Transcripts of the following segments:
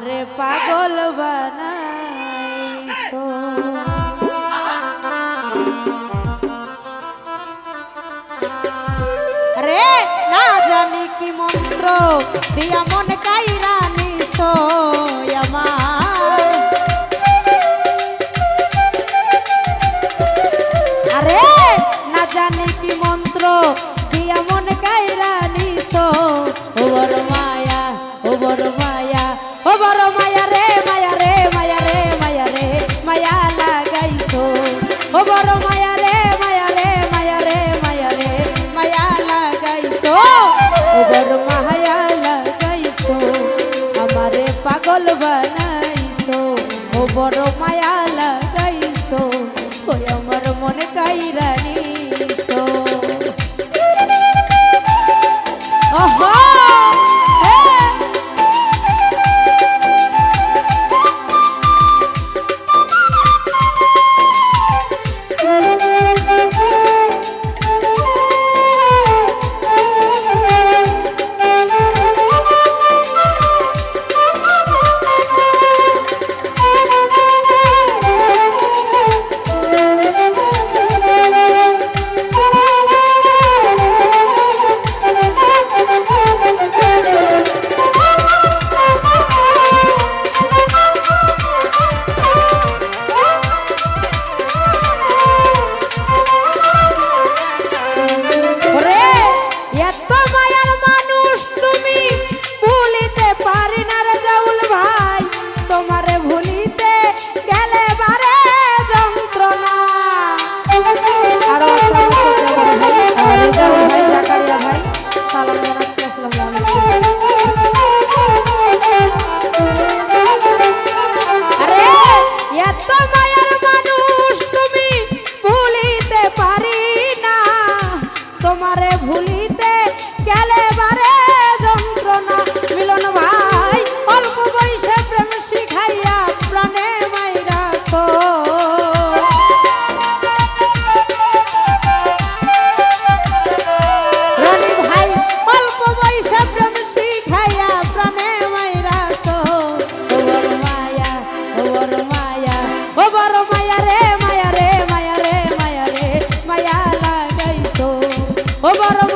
আমারে পাগল বানাইছো। রে না জানি কি মন্ত্র দিয়া মন Navarro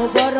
ও বড়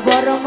borro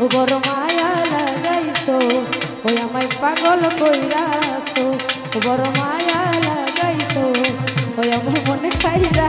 বড় মায়া লাগাইছো ওই আমায় পাগল কইরাছো। বড় মায়া লাগাইছো ওই আমার মনে খাইরা